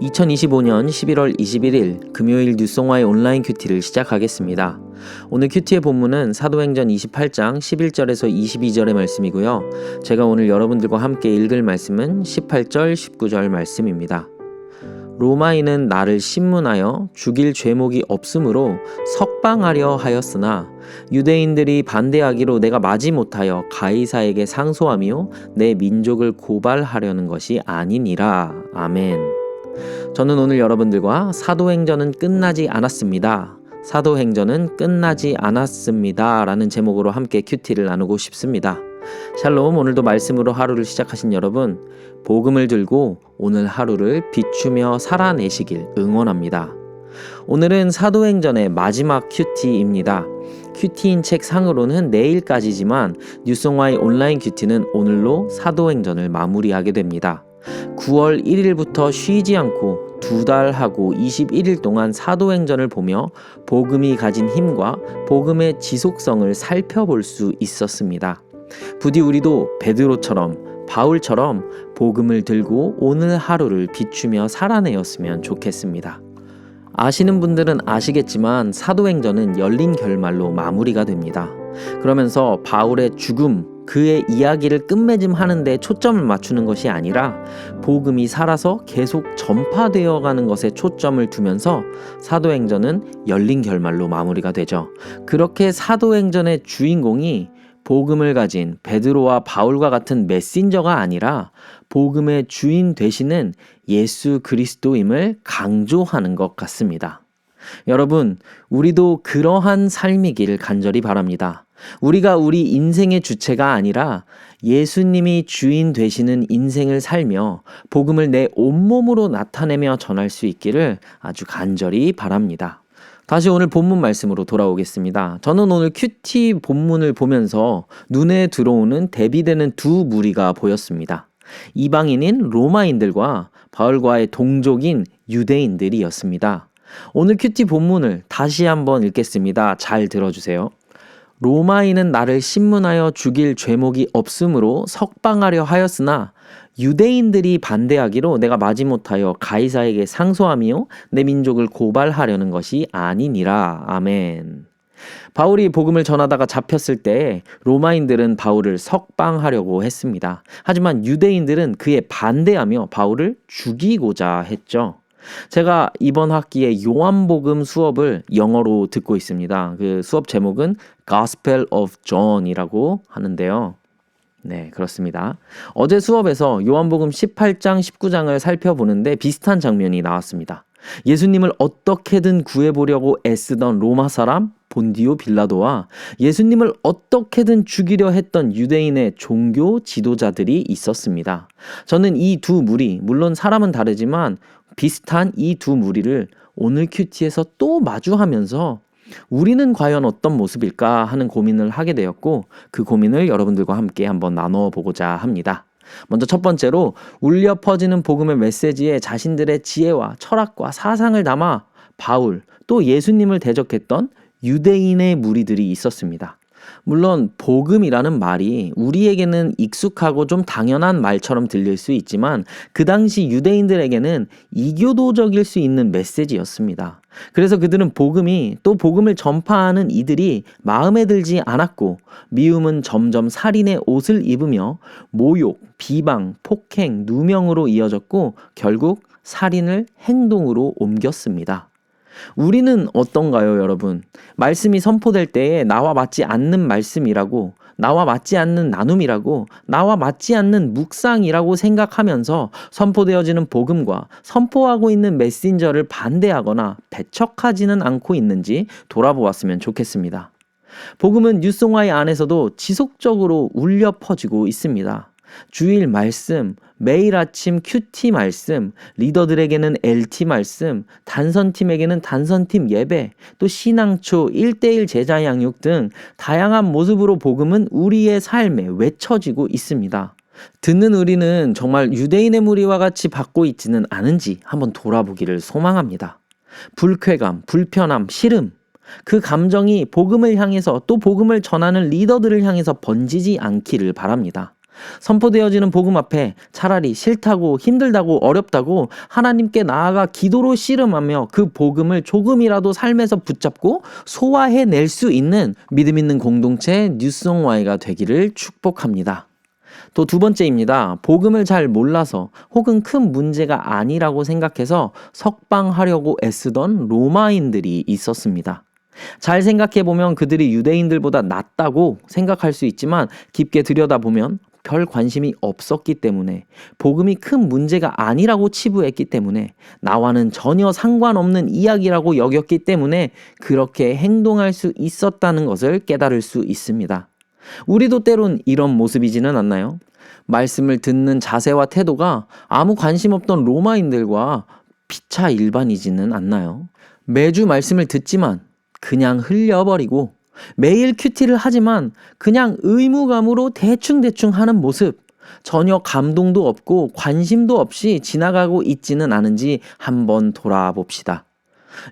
2025년 11월 21일 금요일 뉴송화의 온라인 큐티를 시작하겠습니다. 오늘 큐티의 본문은 사도행전 28장 11절에서 22절의 말씀이고요. 제가 오늘 여러분들과 함께 읽을 말씀은 18절, 19절 말씀입니다. 로마인은 나를 신문하여 죽일 죄목이 없으므로 석방하려 하였으나 유대인들이 반대하기로 내가 마지 못하여 가이사에게 상소하며 내 민족을 고발하려는 것이 아니니라. 아멘. 저는 오늘 여러분들과 사도행전은 끝나지 않았습니다. 사도행전은 끝나지 않았습니다. 라는 제목으로 함께 큐티를 나누고 싶습니다. 샬롬, 오늘도 말씀으로 하루를 시작하신 여러분, 복음을 들고 오늘 하루를 비추며 살아내시길 응원합니다. 오늘은 사도행전의 마지막 큐티입니다. 큐티인 책 상으로는 내일까지지만 뉴송화의 온라인 큐티는 오늘로 사도행전을 마무리하게 됩니다. 9월 1일부터 쉬지 않고 두 달 하고 21일 동안 사도행전을 보며 복음이 가진 힘과 복음의 지속성을 살펴볼 수 있었습니다. 부디 우리도 베드로처럼 바울처럼 복음을 들고 오늘 하루를 비추며 살아내었으면 좋겠습니다. 아시는 분들은 아시겠지만 사도행전은 열린 결말로 마무리가 됩니다. 그러면서 바울의 죽음, 그의 이야기를 끝맺음 하는데 초점을 맞추는 것이 아니라 복음이 살아서 계속 전파되어 가는 것에 초점을 두면서 사도행전은 열린 결말로 마무리가 되죠. 그렇게 사도행전의 주인공이 복음을 가진 베드로와 바울과 같은 메신저가 아니라 복음의 주인 되시는 예수 그리스도임을 강조하는 것 같습니다. 여러분, 우리도 그러한 삶이길 간절히 바랍니다. 우리가 우리 인생의 주체가 아니라 예수님이 주인 되시는 인생을 살며 복음을 내 온몸으로 나타내며 전할 수 있기를 아주 간절히 바랍니다. 다시 오늘 본문 말씀으로 돌아오겠습니다. 저는 오늘 큐티 본문을 보면서 눈에 들어오는 대비되는 두 무리가 보였습니다. 이방인인 로마인들과 바울과의 동족인 유대인들이었습니다. 오늘 큐티 본문을 다시 한번 읽겠습니다. 잘 들어주세요. 로마인은 나를 신문하여 죽일 죄목이 없으므로 석방하려 하였으나 유대인들이 반대하기로 내가 마지못하여 가이사에게 상소하며 내 민족을 고발하려는 것이 아니니라. 아멘. 바울이 복음을 전하다가 잡혔을 때 로마인들은 바울을 석방하려고 했습니다. 하지만 유대인들은 그에 반대하며 바울을 죽이고자 했죠. 제가 이번 학기에 요한복음 수업을 영어로 듣고 있습니다. 그 수업 제목은 Gospel of John이라고 하는데요. 네, 그렇습니다. 어제 수업에서 요한복음 18장, 19장을 살펴보는데 비슷한 장면이 나왔습니다. 예수님을 어떻게든 구해보려고 애쓰던 로마 사람 본디오 빌라도와 예수님을 어떻게든 죽이려 했던 유대인의 종교 지도자들이 있었습니다. 저는 이 두 무리, 물론 사람은 다르지만 비슷한 이 두 무리를 오늘 큐티에서 또 마주하면서 우리는 과연 어떤 모습일까 하는 고민을 하게 되었고 그 고민을 여러분들과 함께 한번 나눠 보고자 합니다. 먼저 첫 번째로 울려 퍼지는 복음의 메시지에 자신들의 지혜와 철학과 사상을 담아 바울 또 예수님을 대적했던 유대인의 무리들이 있었습니다. 물론 복음이라는 말이 우리에게는 익숙하고 좀 당연한 말처럼 들릴 수 있지만 그 당시 유대인들에게는 이교도적일 수 있는 메시지였습니다. 그래서 그들은 복음이 또 복음을 전파하는 이들이 마음에 들지 않았고 미움은 점점 살인의 옷을 입으며 모욕, 비방, 폭행, 누명으로 이어졌고 결국 살인을 행동으로 옮겼습니다. 우리는 어떤가요, 여러분? 말씀이 선포될 때에 나와 맞지 않는 말씀이라고, 나와 맞지 않는 나눔이라고, 나와 맞지 않는 묵상이라고 생각하면서 선포되어지는 복음과 선포하고 있는 메신저를 반대하거나 배척하지는 않고 있는지 돌아보았으면 좋겠습니다. 복음은 뉴송화의 안에서도 지속적으로 울려 퍼지고 있습니다. 주일 말씀, 매일 아침 큐티 말씀, 리더들에게는 LT 말씀, 단선팀에게는 단선팀 예배, 또 신앙초, 1대1 제자 양육 등 다양한 모습으로 복음은 우리의 삶에 외쳐지고 있습니다. 듣는 우리는 정말 유대인의 무리와 같이 받고 있지는 않은지 한번 돌아보기를 소망합니다. 불쾌감, 불편함, 싫음, 그 감정이 복음을 향해서 또 복음을 전하는 리더들을 향해서 번지지 않기를 바랍니다. 선포되어지는 복음 앞에 차라리 싫다고 힘들다고 어렵다고 하나님께 나아가 기도로 씨름하며 그 복음을 조금이라도 삶에서 붙잡고 소화해낼 수 있는 믿음 있는 공동체 뉴송와이가 되기를 축복합니다. 또 두 번째입니다. 복음을 잘 몰라서 혹은 큰 문제가 아니라고 생각해서 석방하려고 애쓰던 로마인들이 있었습니다. 잘 생각해 보면 그들이 유대인들보다 낫다고 생각할 수 있지만 깊게 들여다보면 별 관심이 없었기 때문에 복음이 큰 문제가 아니라고 치부했기 때문에 나와는 전혀 상관없는 이야기라고 여겼기 때문에 그렇게 행동할 수 있었다는 것을 깨달을 수 있습니다. 우리도 때론 이런 모습이지는 않나요? 말씀을 듣는 자세와 태도가 아무 관심 없던 로마인들과 피차 일반이지는 않나요? 매주 말씀을 듣지만 그냥 흘려버리고 매일 큐티를 하지만 그냥 의무감으로 대충대충 하는 모습 전혀 감동도 없고 관심도 없이 지나가고 있지는 않은지 한번 돌아봅시다.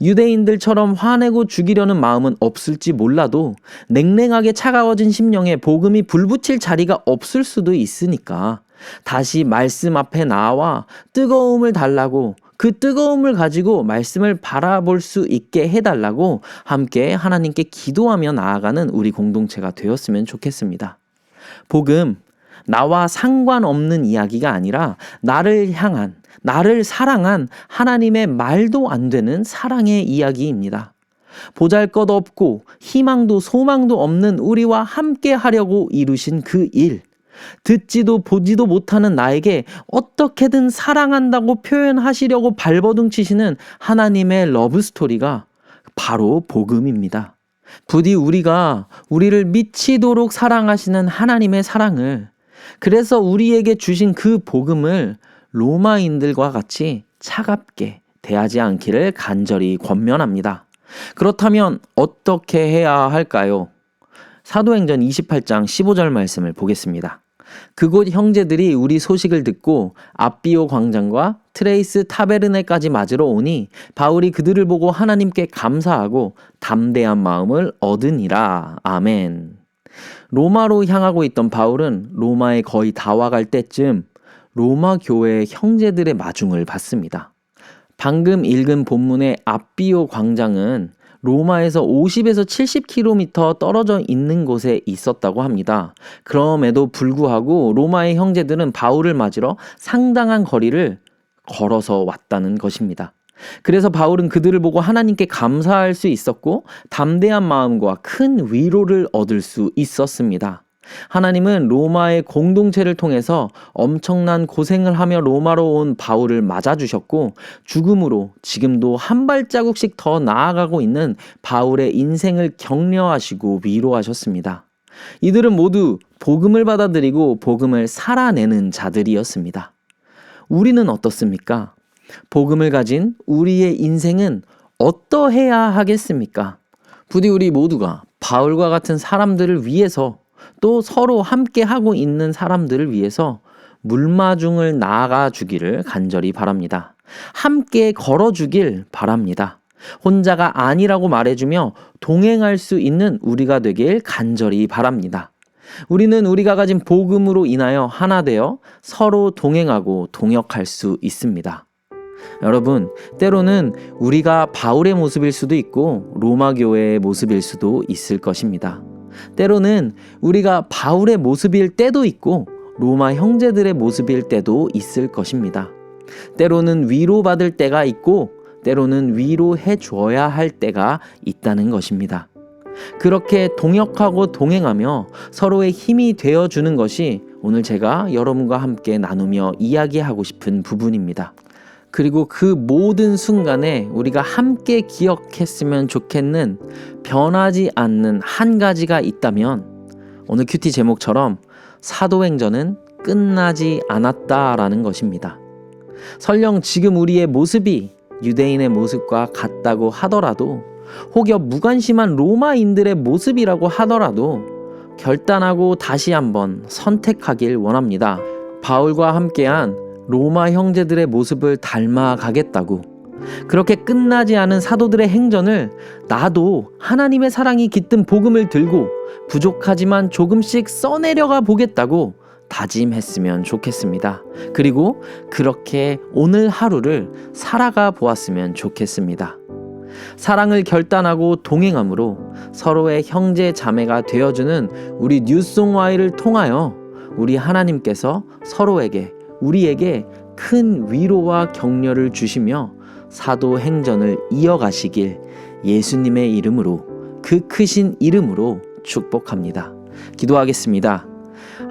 유대인들처럼 화내고 죽이려는 마음은 없을지 몰라도 냉랭하게 차가워진 심령에 복음이 불붙일 자리가 없을 수도 있으니까 다시 말씀 앞에 나와 뜨거움을 달라고 그 뜨거움을 가지고 말씀을 바라볼 수 있게 해달라고 함께 하나님께 기도하며 나아가는 우리 공동체가 되었으면 좋겠습니다. 복음, 나와 상관없는 이야기가 아니라 나를 향한, 나를 사랑한 하나님의 말도 안 되는 사랑의 이야기입니다. 보잘 것 없고 희망도 소망도 없는 우리와 함께 하려고 이루신 그 일. 듣지도 보지도 못하는 나에게 어떻게든 사랑한다고 표현하시려고 발버둥 치시는 하나님의 러브 스토리가 바로 복음입니다. 부디 우리가 우리를 미치도록 사랑하시는 하나님의 사랑을 그래서 우리에게 주신 그 복음을 로마인들과 같이 차갑게 대하지 않기를 간절히 권면합니다. 그렇다면 어떻게 해야 할까요? 사도행전 28장 15절 말씀을 보겠습니다. 그곳 형제들이 우리 소식을 듣고 앞비오 광장과 트레이스 타베르네까지 맞으러 오니 바울이 그들을 보고 하나님께 감사하고 담대한 마음을 얻으니라. 아멘. 로마로 향하고 있던 바울은 로마에 거의 다 와갈 때쯤 로마 교회의 형제들의 마중을 받습니다. 방금 읽은 본문의 앞비오 광장은 로마에서 50에서 70km 떨어져 있는 곳에 있었다고 합니다. 그럼에도 불구하고 로마의 형제들은 바울을 맞으러 상당한 거리를 걸어서 왔다는 것입니다. 그래서 바울은 그들을 보고 하나님께 감사할 수 있었고 담대한 마음과 큰 위로를 얻을 수 있었습니다. 하나님은 로마의 공동체를 통해서 엄청난 고생을 하며 로마로 온 바울을 맞아주셨고 죽음으로 지금도 한 발자국씩 더 나아가고 있는 바울의 인생을 격려하시고 위로하셨습니다. 이들은 모두 복음을 받아들이고 복음을 살아내는 자들이었습니다. 우리는 어떻습니까? 복음을 가진 우리의 인생은 어떠해야 하겠습니까? 부디 우리 모두가 바울과 같은 사람들을 위해서 또 서로 함께 하고 있는 사람들을 위해서 물마중을 나아가 주기를 간절히 바랍니다. 함께 걸어 주길 바랍니다. 혼자가 아니라고 말해주며 동행할 수 있는 우리가 되길 간절히 바랍니다. 우리는 우리가 가진 복음으로 인하여 하나 되어 서로 동행하고 동역할 수 있습니다. 여러분, 때로는 우리가 바울의 모습일 수도 있고 로마 교회의 모습일 수도 있을 것입니다. 때로는 우리가 바울의 모습일 때도 있고 로마 형제들의 모습일 때도 있을 것입니다. 때로는 위로받을 때가 있고 때로는 위로해 줘야 할 때가 있다는 것입니다. 그렇게 동역하고 동행하며 서로의 힘이 되어 주는 것이 오늘 제가 여러분과 함께 나누며 이야기하고 싶은 부분입니다. 그리고 그 모든 순간에 우리가 함께 기억했으면 좋겠는 변하지 않는 한 가지가 있다면 오늘 큐티 제목처럼 사도행전은 끝나지 않았다라는 것입니다. 설령 지금 우리의 모습이 유대인의 모습과 같다고 하더라도 혹여 무관심한 로마인들의 모습이라고 하더라도 결단하고 다시 한번 선택하길 원합니다. 바울과 함께한 로마 형제들의 모습을 닮아가겠다고. 그렇게 끝나지 않은 사도들의 행전을 나도 하나님의 사랑이 깃든 복음을 들고 부족하지만 조금씩 써내려가 보겠다고 다짐했으면 좋겠습니다. 그리고 그렇게 오늘 하루를 살아가 보았으면 좋겠습니다. 사랑을 결단하고 동행함으로 서로의 형제 자매가 되어주는 우리 뉴송와이를 통하여 우리 하나님께서 서로에게 우리에게 큰 위로와 격려를 주시며 사도 행전을 이어가시길 예수님의 이름으로 그 크신 이름으로 축복합니다. 기도하겠습니다.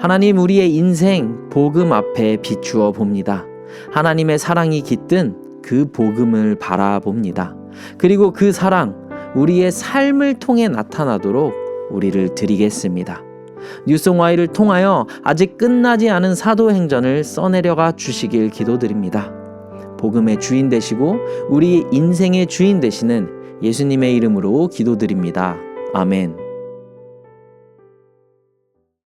하나님 우리의 인생 복음 앞에 비추어 봅니다. 하나님의 사랑이 깃든 그 복음을 바라봅니다. 그리고 그 사랑 우리의 삶을 통해 나타나도록 우리를 드리겠습니다. 뉴송와이를 통하여 아직 끝나지 않은 사도행전을 써내려가 주시길 기도드립니다. 복음의 주인 되시고 우리 인생의 주인 되시는 예수님의 이름으로 기도드립니다. 아멘.